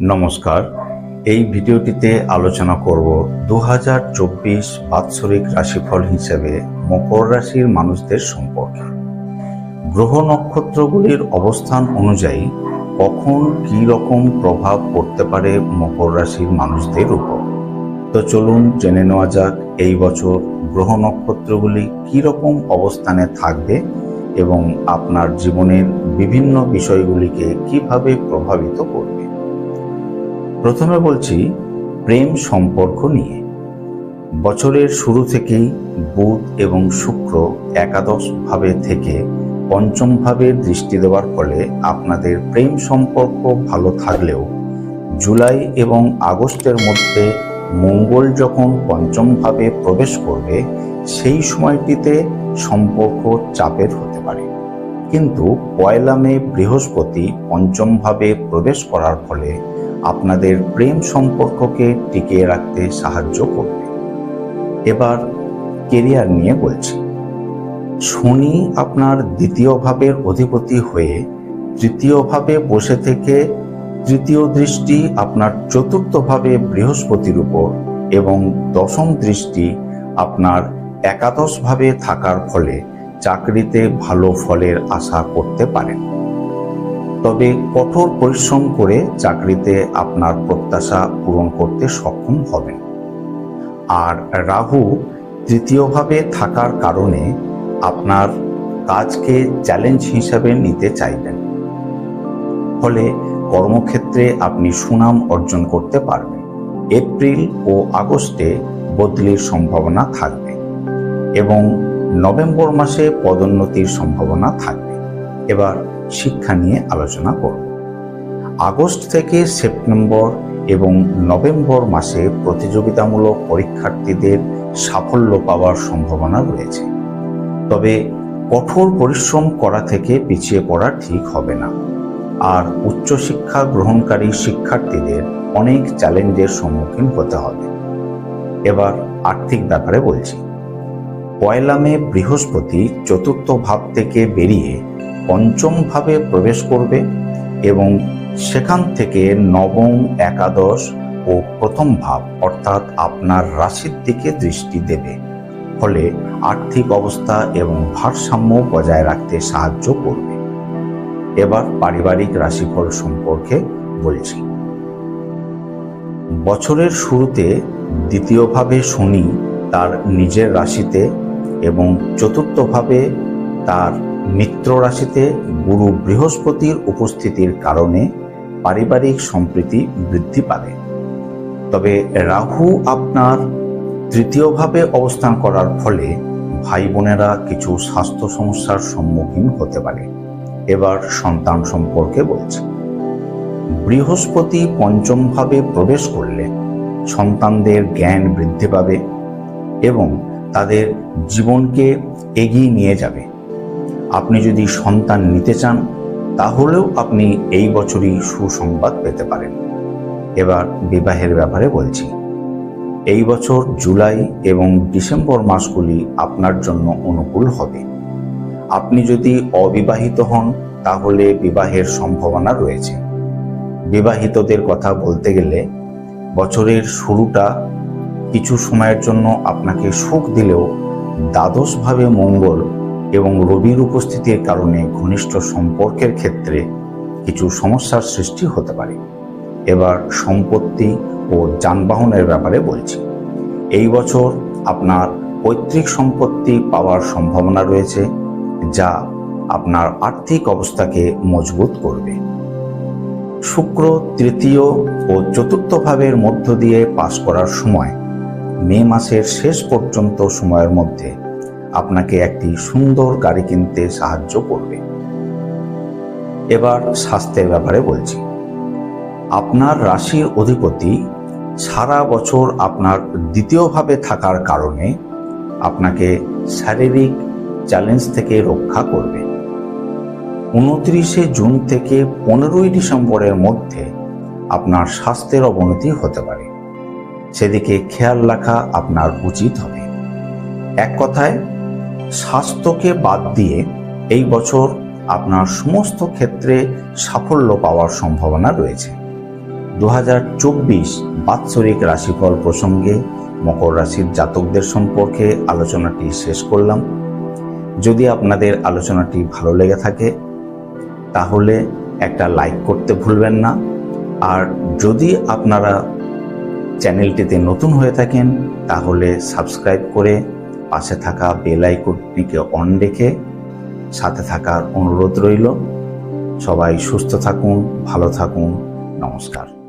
নমস্কার। এই ভিডিওটিতে আলোচনা করব দু হাজার চব্বিশ বাৎসরিক রাশিফল হিসেবে মকর রাশির মানুষদের সম্পর্কে। গ্রহ নক্ষত্রগুলির অবস্থান অনুযায়ী কখন কী রকম প্রভাব পড়তে পারে মকর রাশির মানুষদের উপর? তো চলুন জেনে নেওয়া যাক এই বছর গ্রহ নক্ষত্রগুলি কী রকম অবস্থানে থাকবে এবং আপনার জীবনের বিভিন্ন বিষয়গুলিকে কীভাবে প্রভাবিত করবে। প্রথমে বলছি, প্রেম সম্পর্ক নিয়ে। বছরের শুরু থেকেই বুধ এবং শুক্র একাদশ ভাবে থেকে পঞ্চম ভাবে দৃষ্টি দেওয়ার ফলে আপনাদের প্রেম সম্পর্ক ভালো থাকলেও জুলাই এবং আগস্টের মধ্যে মঙ্গল যখন পঞ্চম ভাবে প্রবেশ করবে, সেই সময়টিতে সম্পর্ক চাপের হতে পারে। কিন্তু পয়লা মে বৃহস্পতি পঞ্চম ভাবে প্রবেশ করার ফলে আপনাদের প্রেম সম্পর্ককে টিকিয়ে রাখতে সাহায্য করবে। এবার কেরিয়ার নিয়ে বলছি। শনি আপনার দ্বিতীয় ভাবের অধিপতি হয়ে তৃতীয় ভাবে বসে থেকে তৃতীয় দৃষ্টি আপনার চতুর্থ ভাবে বৃহস্পতির উপর এবং দশম দৃষ্টি আপনার একাদশ ভাবে থাকার ফলে চাকরিতে ভালো ফলের আশা করতে পারেন। তবে কঠোর পরিশ্রম করে চাকরিতে আপনার প্রত্যাশা পূরণ করতে সক্ষম হবেন। আর রাহু তৃতীয়ভাবে থাকার কারণে আপনার কাজকে চ্যালেঞ্জ হিসাবে নিতে চাইবেন। ফলে কর্মক্ষেত্রে আপনি সুনাম অর্জন করতে পারবেন। এপ্রিল ও আগস্টে বদলির সম্ভাবনা থাকবে এবং নভেম্বর মাসে পদোন্নতির সম্ভাবনা থাকবে। এবার শিক্ষা নিয়ে আলোচনা করব। আগস্ট থেকে সেপ্টেম্বর এবং নভেম্বর মাসে প্রতিযোগিতামূলক পরীক্ষার্থীদের সাফল্য পাওয়ার সম্ভাবনা রয়েছে। তবে কঠোর পরিশ্রম করা থেকে পিছিয়ে পড়া ঠিক হবে না। আর উচ্চশিক্ষা গ্রহণকারী শিক্ষার্থীদের অনেক চ্যালেঞ্জের সম্মুখীন হতে হবে। এবার আর্থিক ব্যাপারে বলছি। পয়লা মে বৃহস্পতি চতুর্থ ভাব থেকে বেরিয়ে পঞ্চম ভাবে প্রবেশ করবে এবং সেখান থেকে নবম, একাদশ ও প্রথম ভাব, অর্থাৎ আপনার রাশির দিকে দৃষ্টি দেবে। ফলে আর্থিক অবস্থা এবং ভারসাম্য বজায় রাখতে সাহায্য করবে। এবার পারিবারিক রাশিফল সম্পর্কে বলছি। বছরের শুরুতে দ্বিতীয়ভাবে শনি তার নিজের রাশিতে এবং চতুর্থভাবে তার মিত্র রাশিতে গুরু বৃহস্পতির উপস্থিতির কারণে পারিবারিক সম্প্রীতি বৃদ্ধি পাবে। তবে রাহু আপনার তৃতীয়ভাবে অবস্থান করার ফলে ভাই বোনেরা কিছু স্বাস্থ্য সমস্যার সম্মুখীন হতে পারে। এবার সন্তান সম্পর্কে বলছি। বৃহস্পতি পঞ্চমভাবে প্রবেশ করলে সন্তানদের জ্ঞান বৃদ্ধি পাবে এবং তাদের জীবনকে এগিয়ে নিয়ে যাবে। আপনি যদি সন্তান নিতে চান, তাহলেও আপনি এই বছরই সুসংবাদ পেতে পারেন। এবার বিবাহের ব্যাপারে বলছি। এই বছর জুলাই এবং ডিসেম্বর মাসগুলি আপনার জন্য অনুকূল হবে। আপনি যদি অবিবাহিত হন, তাহলে বিবাহের সম্ভাবনা রয়েছে। বিবাহিতদের কথা বলতে গেলে বছরের শুরুটা কিছু সময়ের জন্য আপনাকে সুখ দিলেও দ্বাদশভাবে মঙ্গল এবং রবির উপস্থিতির কারণে ঘনিষ্ঠ সম্পর্কের ক্ষেত্রে কিছু সমস্যার সৃষ্টি হতে পারে। এবার সম্পত্তি ও যানবাহনের ব্যাপারে বলছি। এই বছর আপনার পৈতৃক সম্পত্তি পাওয়ার সম্ভাবনা রয়েছে, যা আপনার আর্থিক অবস্থাকে মজবুত করবে। শুক্র তৃতীয় ও চতুর্থ ভাবের মধ্য দিয়ে পাশ করার সময় মে মাসের শেষ পর্যন্ত সময়ের মধ্যে আপনাকে একটি সুন্দর গাড়ি কিনতে সাহায্য করবে। এবার স্বাস্থ্যের ব্যাপারে বলছি। আপনার রাশির অধিপতি সারা বছর আপনার দ্বিতীয়ভাবে থাকার কারণে আপনাকে শারীরিক চ্যালেঞ্জ থেকে রক্ষা করবে। উনত্রিশে জুন থেকে পনেরোই ডিসেম্বরের মধ্যে আপনার স্বাস্থ্যের অবনতি হতে পারে। সেদিকে খেয়াল রাখা আপনার উচিত হবে। এক কথায়, স্বাস্থ্যকে বাদ দিয়ে এই বছর আপনার সমস্ত ক্ষেত্রে সাফল্য পাওয়ার সম্ভাবনা রয়েছে। দু হাজার চব্বিশ বাৎসরিক রাশিফল প্রসঙ্গে মকর রাশির জাতকদের সম্পর্কে আলোচনাটি শেষ করলাম। যদি আপনাদের আলোচনাটি ভালো লেগে থাকে, তাহলে একটা লাইক করতে ভুলবেন না। আর যদি আপনারা চ্যানেলটিতে নতুন হয়ে থাকেন, তাহলে সাবস্ক্রাইব করে পাশে থাকা বেল আইকনটিকে অন রেখে সাথে থাকার অনুরোধ রইল। সবাই সুস্থ থাকুন, ভালো থাকুন, নমস্কার।